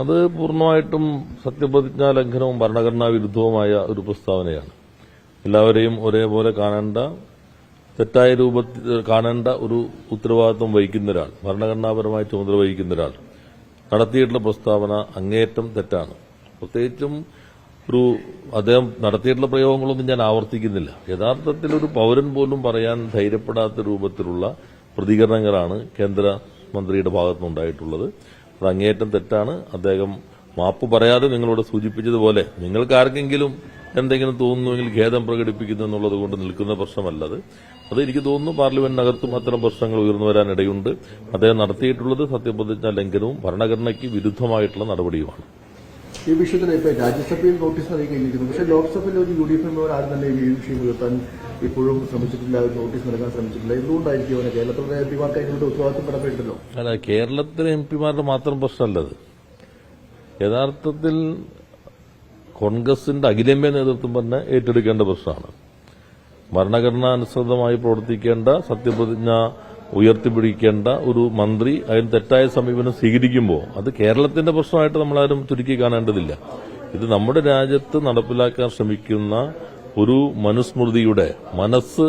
അത് പൂർണമായിട്ടും സത്യപ്രതിജ്ഞാ ലംഘനവും ഭരണഘടനാ വിരുദ്ധവുമായ ഒരു പ്രസ്താവനയാണ്. എല്ലാവരെയും ഒരേപോലെ കാണേണ്ട തെറ്റായ രൂപത്തിൽ കാണേണ്ട ഒരു ഉത്തരവാദിത്വം വഹിക്കുന്ന ഒരാൾ ഭരണഘടനാപരമായ ചുമതല വഹിക്കുന്ന ഒരാൾ നടത്തിയിട്ടുള്ള പ്രസ്താവന അങ്ങേയറ്റം തെറ്റാണ്. പ്രത്യേകിച്ചും ഒരു അദ്ദേഹം നടത്തിയിട്ടുള്ള പ്രയോഗങ്ങളൊന്നും ഞാൻ ആവർത്തിക്കുന്നില്ല. യഥാർത്ഥത്തിൽ ഒരു പൗരൻ പോലും പറയാൻ ധൈര്യപ്പെടാത്ത രൂപത്തിലുള്ള പ്രതികരണങ്ങളാണ് കേന്ദ്ര മന്ത്രിയുടെ ഭാഗത്തുനിന്നുണ്ടായിട്ടുള്ളത്. അങ്ങേയറ്റം തെറ്റാണ്. അദ്ദേഹം മാപ്പ് പറയാതെ നിങ്ങളോട് സൂചിപ്പിച്ചതുപോലെ നിങ്ങൾക്ക് ആർക്കെങ്കിലും എന്തെങ്കിലും തോന്നുന്നുവെങ്കിൽ ഖേദം പ്രകടിപ്പിക്കുന്നു എന്നുള്ളത് കൊണ്ട് നിൽക്കുന്ന പ്രശ്നമല്ല അത്. എനിക്ക് തോന്നുന്നു പാർലമെന്റിനകത്തും അത്തരം പ്രശ്നങ്ങൾ ഉയർന്നു വരാനിടയുണ്ട്. അദ്ദേഹം നടത്തിയിട്ടുള്ളത് സത്യപ്രതിജ്ഞാ ലംഘനവും ഭരണഘടനയ്ക്ക് വിരുദ്ധമായിട്ടുള്ള നടപടിയുമാണ്. ഈ വിഷയത്തിൽ ഇപ്പൊ രാജ്യസഭയിൽ നോട്ടീസ് നൽകി പക്ഷേ ലോക്സഭയിൽ ഒരു യു ഡി എഫ് മെമ്പർ ആരും തന്നെ ഈ വിഷയം ഉയർത്താൻ ഇപ്പോഴും ശ്രമിച്ചിട്ടില്ല നോട്ടീസ് നൽകാൻ ശ്രമിച്ചിട്ടില്ല. എന്തുകൊണ്ടായിരിക്കും കേരളത്തിലെ എം പിമാർക്ക് അതിനുള്ള അല്ല കേരളത്തിലെ എം പിമാരുടെ മാത്രം പ്രശ്നമല്ലത്. യഥാർത്ഥത്തിൽ കോൺഗ്രസിന്റെ അഖിലമ്യ നേതൃത്വം തന്നെ ഏറ്റെടുക്കേണ്ട പ്രശ്നമാണ്. ഭരണഘടനാനുസൃതമായി പ്രവർത്തിക്കേണ്ട സത്യപ്രതിജ്ഞ ഉയർത്തിപ്പിടിക്കേണ്ട ഒരു മന്ത്രി അതിന് തെറ്റായ സമീപനം സ്വീകരിക്കുമ്പോൾ അത് കേരളത്തിന്റെ പ്രശ്നമായിട്ട് നമ്മളാരും ചുരുക്കി കാണേണ്ടതില്ല. ഇത് നമ്മുടെ രാജ്യത്ത് നടപ്പിലാക്കാൻ ശ്രമിക്കുന്ന ഒരു മനുസ്മൃതിയുടെ മനസ്സ്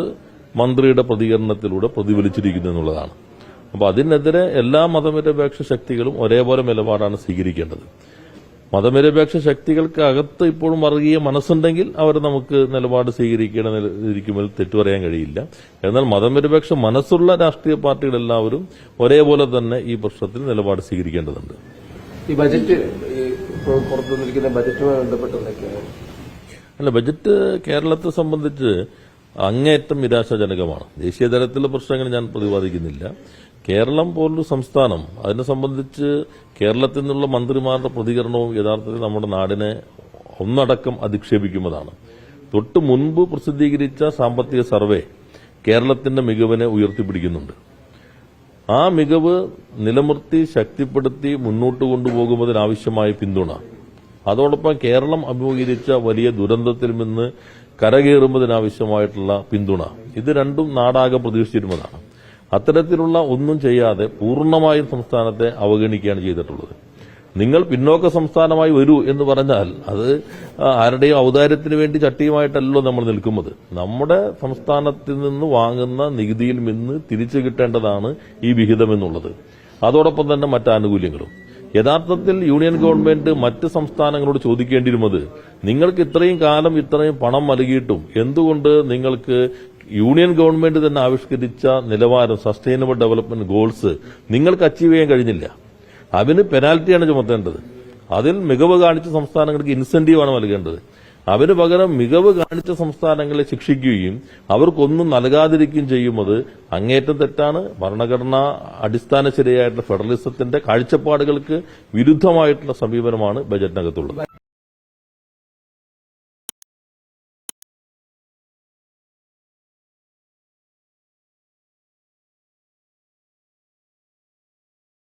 മന്ത്രിയുടെ പ്രതികരണത്തിലൂടെ പ്രതിഫലിച്ചിരിക്കുന്നു എന്നുള്ളതാണ്. അപ്പോൾ അതിനെതിരെ എല്ലാ മതനിരപേക്ഷ ശക്തികളും ഒരേപോലെ നിലപാടാണ് സ്വീകരിക്കേണ്ടത്. മതനിരപേക്ഷ ശക്തികൾക്ക് അകത്ത് ഇപ്പോഴും വർഗീയ മനസ്സുണ്ടെങ്കിൽ അവർ നമുക്ക് നിലപാട് സ്വീകരിക്കണമെന്നിരിക്കുമ്പോൾ തെറ്റു പറയാൻ കഴിയില്ല. എന്നാൽ മതനിരപേക്ഷ മനസ്സുള്ള രാഷ്ട്രീയ പാർട്ടികളെല്ലാവരും ഒരേപോലെ തന്നെ ഈ പ്രശ്നത്തിൽ നിലപാട് സ്വീകരിക്കേണ്ടതുണ്ട്. ഈ ബജറ്റ് പുറത്തുനിന്നിരിക്കുന്ന ബജറ്റുമായി ബന്ധപ്പെട്ട് എന്തൊക്കെയാണ്? അല്ല ബജറ്റ് കേരളത്തെ സംബന്ധിച്ച് അങ്ങേയറ്റം നിരാശാജനകമാണ്. ദേശീയ തലത്തിലുള്ള പ്രശ്നങ്ങൾ ഞാൻ പ്രതിപാദിക്കുന്നില്ല. കേരളം പോലൊരു സംസ്ഥാനം അതിനെ സംബന്ധിച്ച് കേരളത്തിൽ നിന്നുള്ള മന്ത്രിമാരുടെ പ്രതികരണവും യഥാർത്ഥത്തിൽ നമ്മുടെ നാടിനെ ഒന്നടക്കം അധിക്ഷേപിക്കുന്നതാണ്. തൊട്ട് മുൻപ് പ്രസിദ്ധീകരിച്ച സാമ്പത്തിക സർവേ കേരളത്തിന്റെ മികവിനെ ഉയർത്തിപ്പിടിക്കുന്നുണ്ട്. ആ മികവ് നിലനിർത്തി ശക്തിപ്പെടുത്തി മുന്നോട്ട് കൊണ്ടുപോകുന്നതിനാവശ്യമായ പിന്തുണ അതോടൊപ്പം കേരളം അഭിമുഖീകരിച്ച വലിയ ദുരന്തത്തിൽ നിന്ന് കരകയറുന്നതിനാവശ്യമായിട്ടുള്ള പിന്തുണ. ഇത് രണ്ടും നാടാകെ പ്രതീക്ഷിച്ചിരുന്നതാണ്. അത്തരത്തിലുള്ള ഒന്നും ചെയ്യാതെ പൂർണമായും സംസ്ഥാനത്തെ അവഗണിക്കുകയാണ് ചെയ്തിട്ടുള്ളത്. നിങ്ങൾ പിന്നോക്ക സംസ്ഥാനമായി വരൂ എന്ന് പറഞ്ഞാൽ അത് ആരുടെയും ഔദാര്യത്തിന് വേണ്ടി ചട്ടിയുമായിട്ടല്ലോ നമ്മൾ നിൽക്കുന്നത്. നമ്മുടെ സംസ്ഥാനത്തിൽ നിന്ന് വാങ്ങുന്ന നികുതിയിൽ നിന്ന് തിരിച്ചു കിട്ടേണ്ടതാണ് ഈ വിഹിതം എന്നുള്ളത്. അതോടൊപ്പം തന്നെ മറ്റ് ആനുകൂല്യങ്ങളും. യഥാർത്ഥത്തിൽ യൂണിയൻ ഗവൺമെന്റ് മറ്റ് സംസ്ഥാനങ്ങളോട് ചോദിക്കേണ്ടിയിരുന്നത് നിങ്ങൾക്ക് ഇത്രയും കാലം ഇത്രയും പണം നൽകിയിട്ടും എന്തുകൊണ്ട് നിങ്ങൾക്ക് യൂണിയൻ ഗവൺമെന്റ് തന്നെ ആവിഷ്കരിച്ച നിലവാരം സസ്റ്റൈനബിൾ ഡെവലപ്മെന്റ് ഗോൾസ് നിങ്ങൾക്ക് അച്ചീവ് ചെയ്യാൻ കഴിഞ്ഞില്ല? അതിന് പെനാൽറ്റിയാണ് ചുമത്തേണ്ടത്. അതിൽ മികവ് കാണിച്ച സംസ്ഥാനങ്ങൾക്ക് ഇൻസെന്റീവാണ് നൽകേണ്ടത്. അവന് പകരം മികവ് കാണിച്ച സംസ്ഥാനങ്ങളെ ശിക്ഷിക്കുകയും അവർക്കൊന്നും നൽകാതിരിക്കുകയും ചെയ്യുന്നത് അങ്ങേറ്റം തെറ്റാണ്. ഭരണഘടനാ അടിസ്ഥാന ശരിയായിട്ടുള്ള ഫെഡറലിസത്തിന്റെ കാഴ്ചപ്പാടുകൾക്ക് വിരുദ്ധമായിട്ടുള്ള സമീപനമാണ് ബജറ്റിനകത്തുള്ളത്.